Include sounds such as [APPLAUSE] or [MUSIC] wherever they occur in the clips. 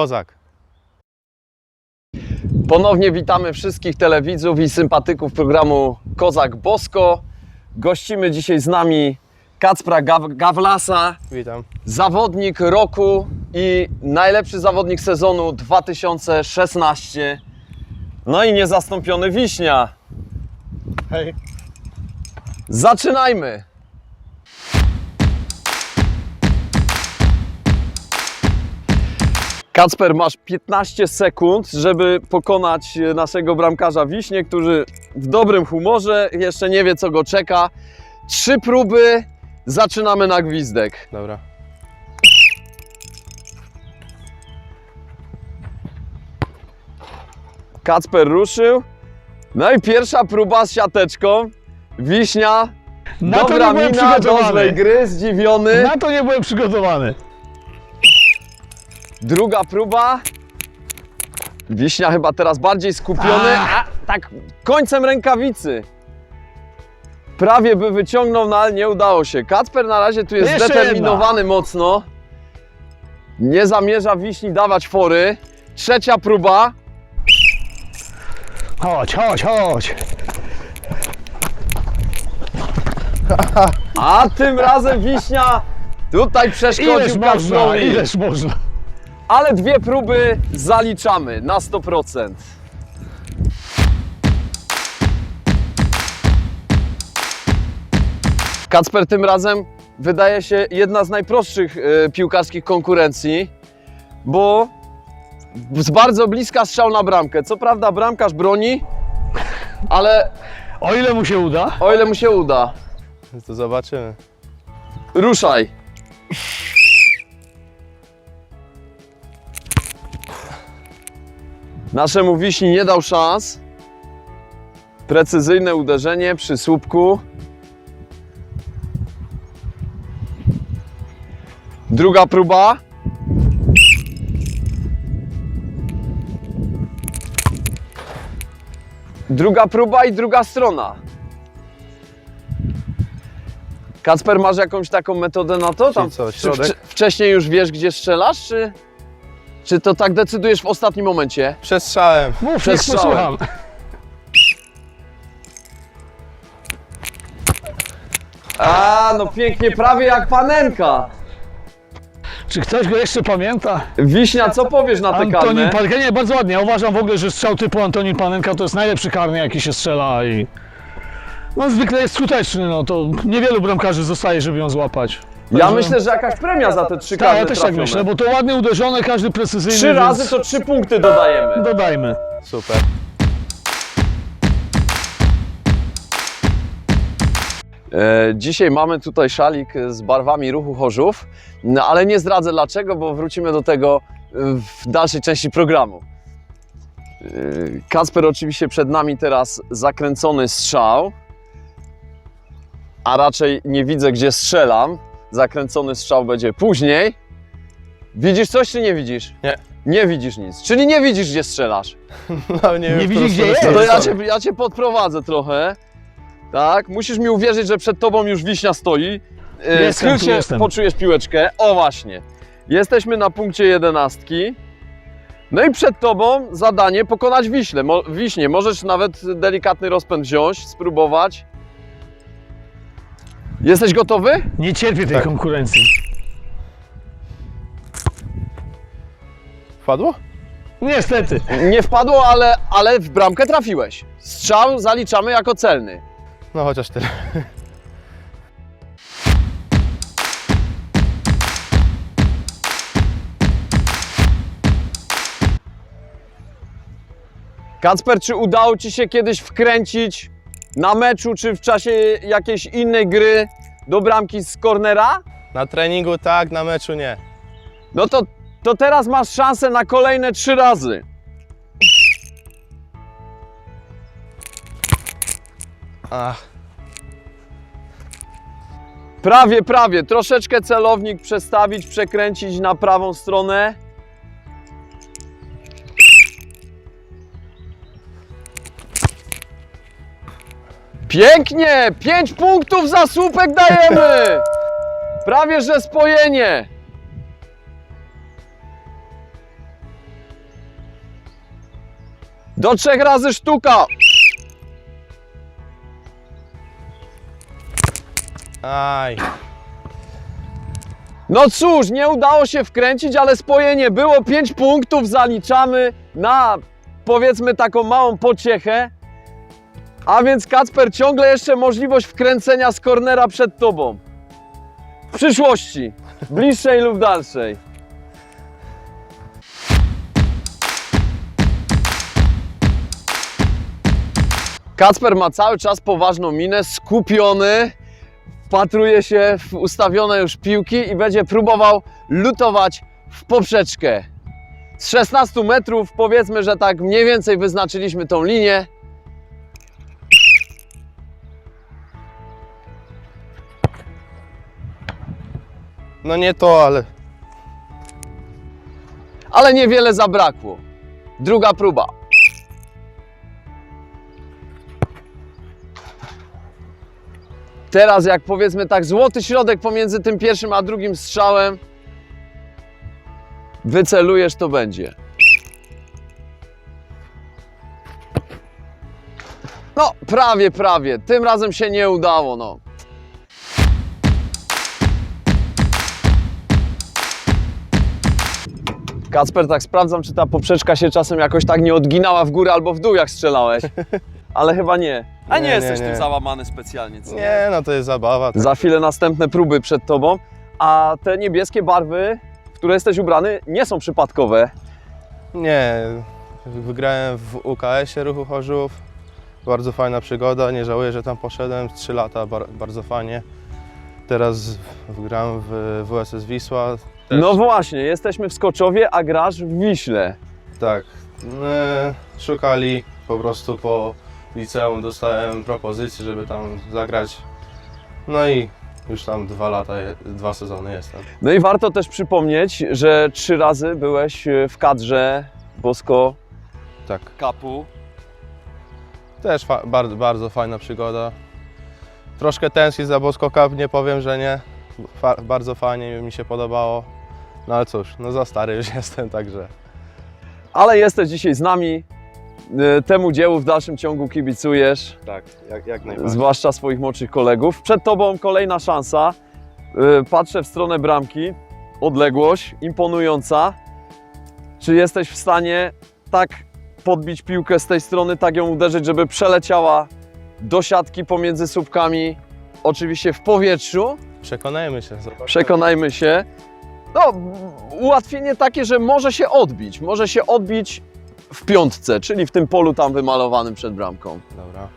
kozak. Ponownie witamy wszystkich telewidzów i sympatyków programu Kozak Bosko. Gościmy dzisiaj z nami Kacpra Gaw- Gawlasa, Witam. zawodnik roku i najlepszy zawodnik sezonu 2016. No i niezastąpiony Wiśnia. Hej. Zaczynajmy! Kacper, masz 15 sekund, żeby pokonać e, naszego bramkarza Wiśnie, który w dobrym humorze, jeszcze nie wie co go czeka. Trzy próby, zaczynamy na gwizdek. Dobra. Kacper ruszył. No i pierwsza próba z siateczką. Wiśnia, Na to dobra nie byłem mina, przygotowany. złej gry, zdziwiony. Na to nie byłem przygotowany. Druga próba. Wiśnia chyba teraz bardziej skupiony, a tak końcem rękawicy. Prawie by wyciągnął, no ale nie udało się. Kacper na razie tu jest Jeszcze zdeterminowany mocno. Nie zamierza Wiśni dawać fory. Trzecia próba. Chodź, chodź, chodź. A tym razem Wiśnia tutaj Ileż przeszkodził można, Kacprowi. ileż można. Ale dwie próby zaliczamy na 100%. Kacper tym razem wydaje się jedna z najprostszych e, piłkarskich konkurencji, bo z bardzo bliska strzał na bramkę. Co prawda bramkarz broni, ale O ile mu się uda. o ile mu się uda. To zobaczymy. Ruszaj. Naszemu Wiśni nie dał szans. Precyzyjne uderzenie przy słupku. Druga próba. Druga próba i druga strona. Kacper, masz jakąś taką metodę na to? Czyli co, środek? wcze- wcześniej już wiesz, gdzie strzelasz, czy, czy to tak decydujesz w ostatnim momencie? Przestrzałem. Mów, niech Przestrzałem. posłucham. A, no pięknie, prawie jak panenka. Czy ktoś go jeszcze pamięta? Wiśnia, co powiesz na te Antonin karne? Panenka, nie, bardzo ładnie. Ja uważam w ogóle, że strzał typu Antonin Panenka to jest najlepszy karny, jaki się strzela i... No zwykle jest skuteczny, no to niewielu bramkarzy zostaje, żeby ją złapać. Ja myślę, że jakaś premia za te trzy Tak, ja też tak trafione. myślę, bo to ładnie uderzone, każdy precyzyjny, Trzy razy to trzy punkty dodajemy. Dodajmy. Super. E, dzisiaj mamy tutaj szalik z barwami ruchu Chorzów, no, ale nie zdradzę dlaczego, bo wrócimy do tego e, w dalszej części programu. E, Kacper oczywiście przed nami teraz zakręcony strzał, a raczej nie widzę gdzie strzelam. Zakręcony strzał będzie później. Widzisz coś czy nie widzisz? Nie. Nie widzisz nic, czyli nie widzisz gdzie strzelasz. [LAUGHS] No, nie, wiem, Nie w widzi, którą gdzie stronę jest. No to ja cię, ja cię podprowadzę trochę. Tak, musisz mi uwierzyć, że przed tobą już wiśnia stoi. E, Jestem Schyl tu, się, jestem. poczujesz piłeczkę. O właśnie. Jesteśmy na punkcie jedenastki. No i przed tobą zadanie pokonać Wiśle. Mo, Wiśnie. Możesz nawet delikatny rozpęd wziąć, spróbować. Jesteś gotowy? Nie cierpię tej Tak. konkurencji. Wpadło? Niestety. Nie wpadło, ale, ale w bramkę trafiłeś. Strzał zaliczamy jako celny. No chociaż tyle. Kacper, czy udało Ci się kiedyś wkręcić na meczu, czy w czasie jakiejś innej gry do bramki z cornera? Na treningu tak, na meczu nie. No to, to teraz masz szansę na kolejne trzy razy. Ach, Prawie, prawie. Troszeczkę celownik przestawić, przekręcić na prawą stronę. Pięknie! Pięć punktów za słupek dajemy! Prawie że spojenie. Do trzech razy sztuka. Aj. No cóż, nie udało się wkręcić, ale spojenie było. 5 punktów zaliczamy na powiedzmy taką małą pociechę. A więc Kacper, ciągle jeszcze możliwość wkręcenia z kornera przed tobą. W przyszłości, bliższej lub dalszej. Kacper ma cały czas poważną minę, skupiony, wpatruje się w ustawione już piłki i będzie próbował lutować w poprzeczkę. Z 16 metrów powiedzmy, że tak mniej więcej wyznaczyliśmy tą linię. No nie to, ale ale niewiele zabrakło. Druga próba. Teraz jak powiedzmy tak złoty środek pomiędzy tym pierwszym a drugim strzałem wycelujesz to będzie. No, prawie, prawie. Tym razem się nie udało, no. Kacper, tak sprawdzam, czy ta poprzeczka się czasem jakoś tak nie odginała w górę albo w dół, jak strzelałeś. [LAUGHS] Ale chyba nie. A nie, Nie, nie, jesteś nie. tym załamany specjalnie, co? nie, no to jest zabawa. Za chwilę następne próby przed tobą, a te niebieskie barwy, w które jesteś ubrany, nie są przypadkowe. Nie, wygrałem w UKS-ie Ruchu Chorzów. Bardzo fajna przygoda, nie żałuję, że tam poszedłem. 3 lata, bar, bardzo fajnie. Teraz grałem w WSS Wisła. Też, No właśnie, jesteśmy w Skoczowie, a grasz w Wiśle. Tak. E, szukali po prostu po liceum, dostałem propozycję, żeby tam zagrać. No i już tam dwa lata, dwa sezony jestem. No i warto też przypomnieć, że trzy razy byłeś w kadrze Bosko Tak. Kapu. Też fa- bardzo, bardzo fajna przygoda. Troszkę tęsknię za Bosko Cup, nie powiem, że nie. Fa- bardzo fajnie mi się podobało. No ale cóż, no za stary już [LAUGHS] jestem, także Ale jesteś dzisiaj z nami. Y, Temu dziełu w dalszym ciągu kibicujesz. tak, jak, jak najbardziej. zwłaszcza swoich młodszych kolegów. Przed Tobą kolejna szansa. Yy, Patrzę w stronę bramki. Odległość imponująca. Czy jesteś w stanie tak podbić piłkę z tej strony, tak ją uderzyć, żeby przeleciała do siatki pomiędzy słupkami, oczywiście w powietrzu? Przekonajmy się. zobaczymy. Przekonajmy się. No, ułatwienie takie, że może się odbić. Może się odbić w piątce, czyli w tym polu tam wymalowanym przed bramką. Dobra.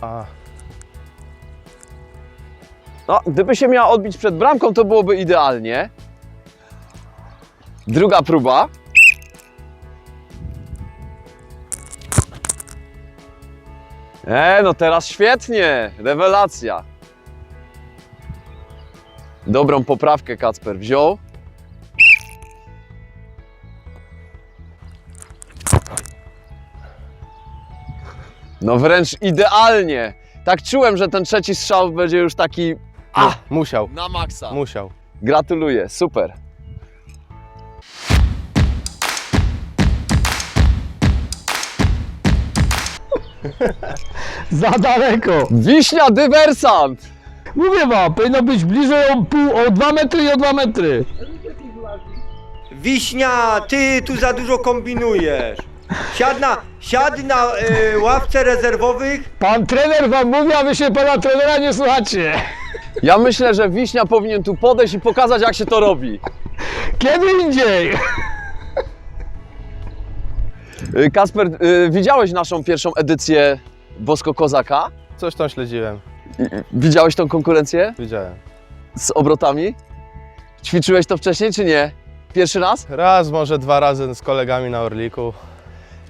A, No, gdyby się miała odbić przed bramką, to byłoby idealnie. Druga próba. E, no teraz świetnie, rewelacja. Dobrą poprawkę Kacper wziął. No wręcz idealnie. Tak czułem, że ten trzeci strzał będzie już taki a, musiał, na maksa. musiał. Gratuluję, super. Za daleko. Wiśnia dywersant! Mówię wam, powinno być bliżej o pół, o 2 metry i o 2 metry. Wiśnia, ty tu za dużo kombinujesz. Siad na, siad na e, ławce rezerwowych. Pan trener wam mówi, a wy się pana trenera nie słuchacie. Ja myślę, że Wiśnia powinien tu podejść i pokazać, jak się to robi. Kiedy indziej. Y, Kasper, y, widziałeś naszą pierwszą edycję Bosko Kozaka? Coś tam śledziłem, Widziałeś tą konkurencję widziałem. z obrotami? Ćwiczyłeś to wcześniej, czy nie? Pierwszy raz? Raz, może dwa razy z kolegami na Orliku.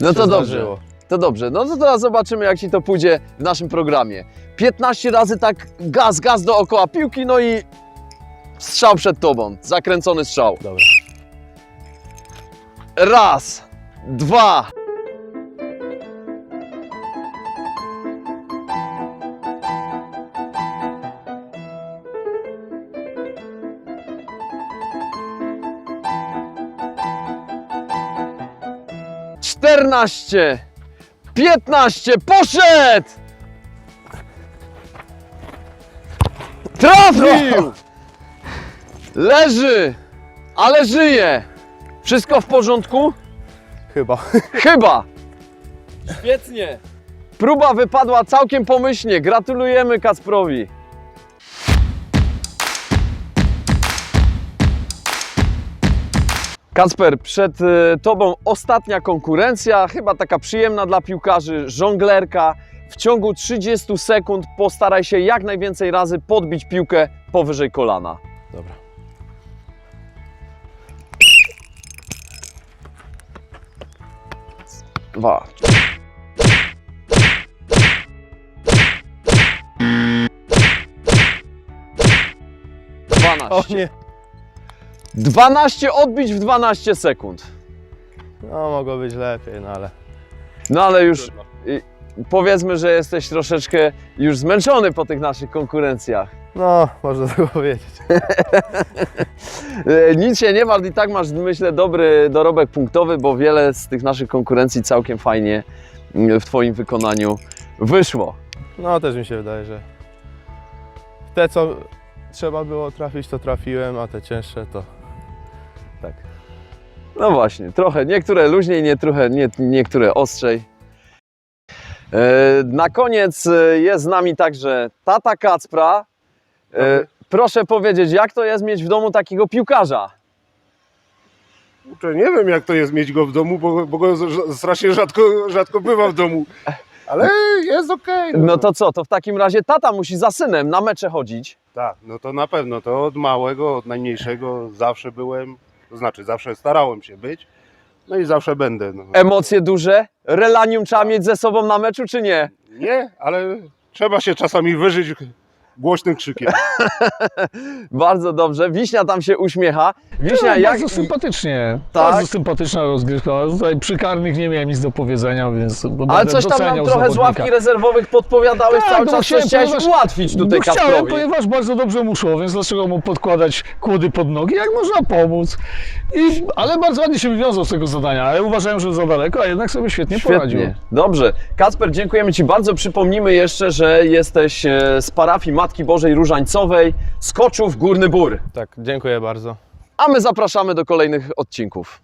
No się to dobrze. zdarzyło. To dobrze. No to teraz zobaczymy, jak ci to pójdzie w naszym programie. 15 razy tak gaz, gaz dookoła piłki, no i strzał przed tobą. Zakręcony strzał. Dobra. Raz, dwa. Czternaście, piętnaście, poszedł! Trafił! Leży, ale żyje. Wszystko w porządku? Chyba. Chyba. Świetnie. Próba wypadła całkiem pomyślnie. Gratulujemy Kacprowi. Kacper, przed e, Tobą ostatnia konkurencja, chyba taka przyjemna dla piłkarzy, żonglerka. W ciągu 30 sekund postaraj się jak najwięcej razy podbić piłkę powyżej kolana. Dobra. Dwa. O Dwanaście. nie. 12 odbić w 12 sekund. No mogło być lepiej, no ale No ale już powiedzmy, że jesteś troszeczkę już zmęczony po tych naszych konkurencjach. no można tak powiedzieć. E, [LAUGHS] Nic się nie martw i tak masz myślę dobry dorobek punktowy, bo wiele z tych naszych konkurencji całkiem fajnie mm, w Twoim wykonaniu wyszło. No też mi się wydaje, że te co trzeba było trafić, to trafiłem, a te cięższe to tak. No właśnie, trochę, niektóre luźniej, nie, trochę, nie, niektóre ostrzej. E, Na koniec e, jest z nami także tata Kacpra. E. Proszę powiedzieć, jak to jest mieć w domu takiego piłkarza? Nie wiem jak to jest mieć go w domu, bo, bo go strasznie rzadko, rzadko bywa w domu. Ale jest okej. No to co, to w takim razie tata musi za synem na mecze chodzić. Tak, no to na pewno. To od małego, od najmniejszego zawsze byłem, to znaczy zawsze starałem się być. No i zawsze będę. No. Emocje duże? Relanium trzeba mieć ze sobą na meczu, czy nie? Nie, ale trzeba się czasami wyżyć głośnym krzykiem. [LAUGHS] Bardzo dobrze. Wiśnia tam się uśmiecha. Wiśnia, No, jak... Bardzo sympatycznie. Tak? Bardzo sympatyczna rozgrywka. Tutaj przy karnych nie miałem nic do powiedzenia, więc Ale coś tam nam trochę z ławki rezerwowych podpowiadałeś Tak, cały no czas, chciałem, chciałeś ponieważ- ułatwić tutaj no chciałem, ponieważ bardzo dobrze mu szło, więc dlaczego mu podkładać kłody pod nogi, jak można pomóc. I, ale bardzo ładnie się wywiązał z tego zadania, ale uważałem, że za daleko, a jednak sobie świetnie, poradził. Świetnie. Dobrze. Kacper, dziękujemy Ci bardzo. Przypomnimy jeszcze, że jesteś e, z parafii Matki Bożej Różańcowej, Skoczów Górny Bór. Tak, dziękuję bardzo. A my zapraszamy do kolejnych odcinków.